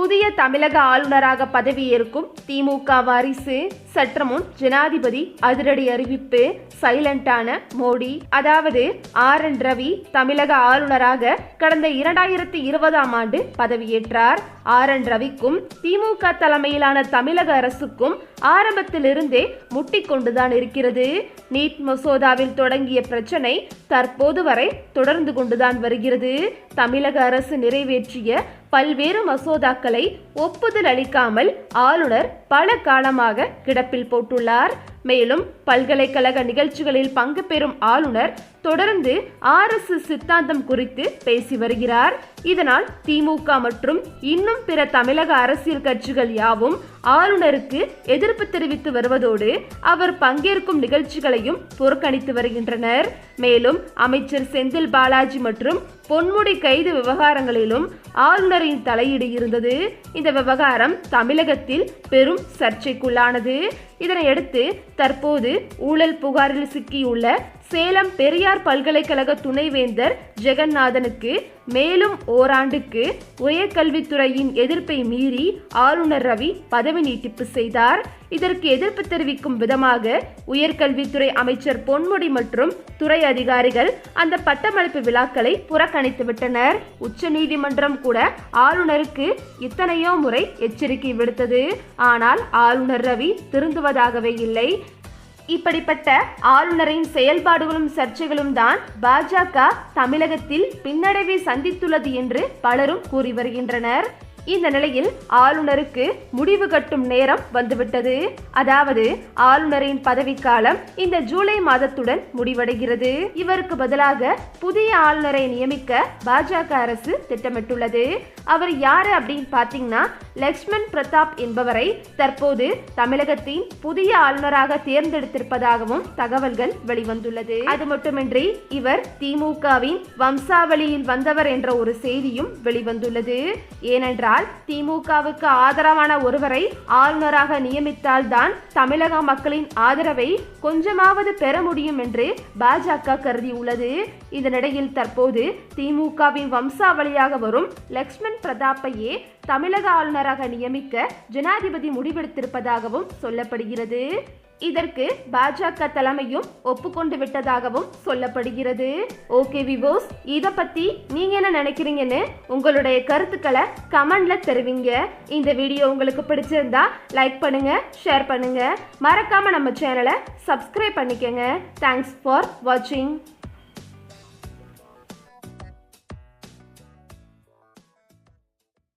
புதிய தமிழக ஆளுநராக பதவியேற்கும் திமுக வாரிசு சற்று முன் ஜனாதிபதி அதிரடி அறிவிப்பு சைலண்டான மோடி. அதாவது ஆர். என். ரவி தமிழக ஆளுநராக கடந்த இரண்டாயிரத்தி இருபதாம் ஆண்டு பதவியேற்றார். ஆர். என். ரவிக்கும் திமுக தலைமையிலான தமிழக அரசுக்கும் ஆரம்பத்திலிருந்தே முட்டிக்கொண்டுதான் இருக்கிறது. நீட் மசோதாவில் தொடங்கிய பிரச்சனை தற்போது வரை தொடர்ந்து கொண்டுதான் வருகிறது. தமிழக அரசு நிறைவேற்றிய பல்வேறு மசோதாக்களை ஒப்புதல் அளிக்காமல் ஆளுநர் பல காலமாக கிட சிறப்பில் போட்டுள்ளார். மேலும் பல்கலைக்கழக நிகழ்ச்சிகளில் பங்கு பெறும் ஆளுநர் தொடர்ந்து ஆர்எஸ்எஸ் சித்தாந்தம் குறித்து பேசி வருகிறார். இதனால் திமுக மற்றும் இன்னும் பிற தமிழக அரசியல் கட்சிகள் யாவும் ஆளுநருக்கு எதிர்ப்பு தெரிவித்து வருவதோடு அவர் பங்கேற்கும் நிகழ்ச்சிகளையும் புறக்கணித்து வருகின்றனர். மேலும் அமைச்சர் செந்தில் பாலாஜி மற்றும் பொன்முடி கைது விவகாரங்களிலும் ஆளுநரின் தலையீடு இருந்தது. இந்த விவகாரம் தமிழகத்தில் பெரும் சர்ச்சைக்குள்ளானது. இதனையடுத்து தற்போது ஊழல் புகாரில் சிக்கியுள்ள சேலம் பெரியார் பல்கலைக்கழக துணைவேந்தர் ஜெகநாதனுக்கு மேலும் ஓராண்டுக்கு உயர்கல்வித்துறையின் எதிர்ப்பை மீறி ஆளுநர் ரவி பதவி நீட்டிப்பு செய்தார். இதற்கு எதிர்ப்பு தெரிவிக்கும் விதமாக உயர்கல்வித்துறை அமைச்சர் பொன்முடி மற்றும் துறை அதிகாரிகள் அந்த பட்டமளிப்பு விழாக்களை புறக்கணித்துவிட்டனர் உச்சநீதிமன்றம் கூட ஆளுநருக்கு இத்தனையோ முறை எச்சரிக்கை விடுத்தது. ஆனால் ஆளுநர் ரவி திருந்துவதாகவே இல்லை. இப்படிப்பட்ட ஆளுநரின் செயல்பாடுகளும் சர்ச்சைகளும் தான் பாஜக தமிழகத்தில் பின்னடைவை சந்தித்துள்ளது என்று பலரும் கூறி வருகின்றனர். இந்த நிலையில் ஆளுநருக்கு முடிவு கட்டும் நேரம் வந்துவிட்டது. அதாவது ஆளுநரின் பதவிக்காலம் இந்த ஜூலை மாதத்துடன் முடிவடைகிறது. இவருக்கு பதிலாக புதிய ஆளுநரை நியமிக்க பாஜக அரசு திட்டமிட்டுள்ளது. அவர் யாரு அப்படின்னு பார்த்தீங்கன்னா லக்ஷ்மண் பிரதாப் என்பவரை தற்போது தமிழகத்தின் புதிய ஆளுநராக தேர்ந்தெடுத்திருப்பதாகவும் தகவல்கள் வெளிவந்துள்ளது. அது மட்டுமின்றி இவர் திமுகவின் வம்சாவளியில் வந்தவர் என்ற ஒரு செய்தியும் வெளிவந்துள்ளது. ஏனென்றால் திமுகவுக்கு ஆதரவான ஒருவரை ஆளுநராக நியமித்தால்தான் தமிழக மக்களின் ஆதரவை கொஞ்சமாவது பெற முடியும் என்று பாஜக கருதியுள்ளது. இதனிடையில் தற்போது திமுகவின் வம்சாவளியாக வரும் லக்ஷ்மண் பிரதாப்பையே தமிழக ஆளுநர் ஆளுநராக நியமிக்க ஜனாதிபதி முடிவெடுத்திருப்பதாகவும் சொல்லப்படுகிறது. இதற்கு பாஜக தலைமையும் ஒப்புக்கொண்டு விட்டதாகவும் சொல்லப்படுகிறது. ஓகே விவோஸ் இதை பத்தி நீங்க என்ன நினைக்கிறீங்கன்னு உங்களுடைய கருத்துக்களை கமெண்ட்ல தெரிவிங்க. இந்த வீடியோ உங்களுக்கு பிடிச்சிருந்தா லைக் பண்ணுங்க ஷேர் பண்ணுங்க. மறக்காம நம்ம சேனலை சப்ஸ்கிரைப் பண்ணிக்கோங்க. தேங்க்ஸ் ஃபார் வாட்சிங்